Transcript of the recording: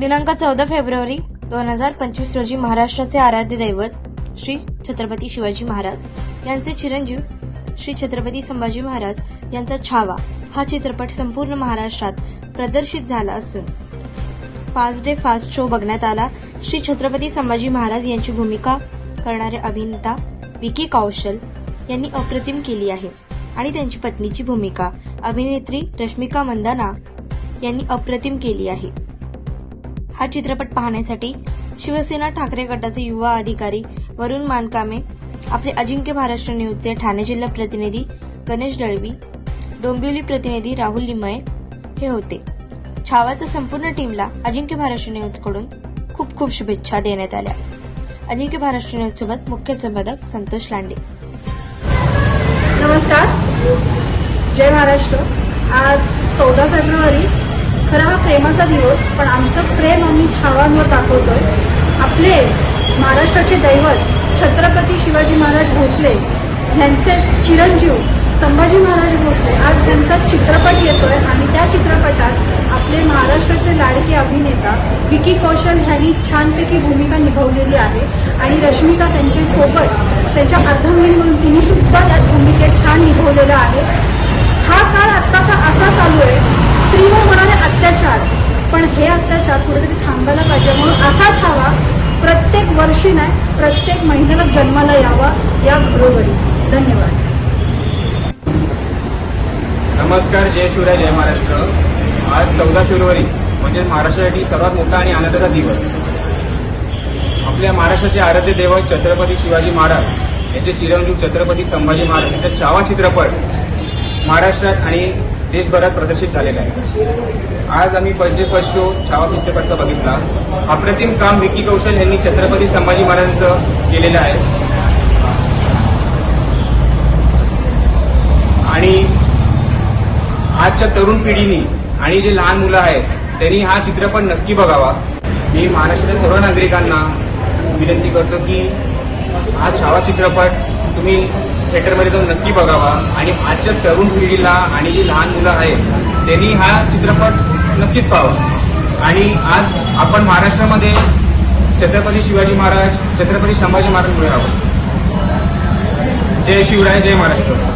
दिनांक चौदा फेब्रुवारी दोन हजार पंचवीस रोजी महाराष्ट्राचे आराध्य दैवत श्री छत्रपती शिवाजी महाराज यांचे चिरंजीव श्री छत्रपती संभाजी महाराज यांचा छावा हा चित्रपट संपूर्ण महाराष्ट्रात प्रदर्शित झाला असून फास्ट डे फास्ट शो बघण्यात आला. श्री छत्रपती संभाजी महाराज यांची भूमिका करणारे अभिनेता विकी कौशल यांनी अप्रतिम केली आहे आणि त्यांची पत्नीची भूमिका अभिनेत्री रश्मिका मंदाना यांनी अप्रतिम केली आहे. हा चित्रपट पाहण्यासाठी शिवसेना ठाकरे गटाचे युवा अधिकारी वरुण मानकामे आपले अजिंक्य महाराष्ट्र न्यूजचे ठाणे जिल्हा प्रतिनिधी गणेश दळवी डोंबिवली प्रतिनिधी राहुल लिमये हे होते. छावाच्या संपूर्ण टीमला अजिंक्य महाराष्ट्र न्यूजकडून खूप खूप शुभेच्छा देण्यात आल्या. अजिंक्य महाराष्ट्र न्यूज सोबत मुख्य संपादक संतोष लांडे. नमस्कार. जय महाराष्ट्र. आज चौदा फेब्रुवारी खरा हा प्रेमाचा दिवस पण आमचं प्रेम आम्ही छावांवर दाखवतोय. आपले महाराष्ट्राचे दैवत छत्रपती शिवाजी महाराज भोसले यांचे चिरंजीव संभाजी महाराज भोसले आज त्यांचा चित्रपट येतोय आणि त्या चित्रपटात आपले महाराष्ट्राचे लाडके अभिनेता विकी कौशल ह्यांनी छानपैकी भूमिका निभावलेली आहे आणि रश्मिका त्यांच्यासोबत त्यांच्या अर्धांगिनी म्हणून तिने सुद्धा त्या भूमिकेत छान निभवलेलं आहे. हा काळ आत्ताचा असा चालू आहे. स्त्रीवर होणारे अत्याचार. पण हे अत्याचार कुठेतरी थांबायला पाहिजे म्हणून असा छावा प्रत्येक वर्षी नाही प्रत्येक महिन्याला जन्माला यावा या घरोघरी. धन्यवाद. नमस्कार जय शिवराय जय महाराष्ट्र. आज चौदा फेब्रुवारी म्हणजे महाराष्ट्रासाठी सर्वात मोठा आणि आनंदाचा दिवस. आपल्या महाराष्ट्राचे आराध्य दैवत छत्रपती शिवाजी महाराज. यांचे चिरंजीव छत्रपती संभाजी महाराज. यांचा छावा चित्रपट महाराष्ट्रात आणि देशभरात प्रदर्शित झालेला आहे. आज आम्ही पंचवीस फर्स्ट शो छावा चित्रपटचा बघितला. अप्रतिम काम विकी कौशल यांनी छत्रपती संभाजी महाराजांचं केलेलं आहे. आणि आजच्या तरुण पिढीनी आणि जे लहान मुलं आहेत त्यांनी हा चित्रपट नक्की बघावा. मी महाराष्ट्राच्या सर्व नागरिकांना विनंती करतो की हा छावा चित्रपट तुम्ही थिएटरमध्ये जाऊन नक्की बघावा. आणि आजच्या तरुण पिढीला आणि जी लहान मुलं आहेत त्यांनी हा चित्रपट नक्कीच पाहावा. आणि आज आपण महाराष्ट्रामध्ये छत्रपती शिवाजी महाराज छत्रपती संभाजी महाराज मिळावं जय शिवराय जय महाराष्ट्र.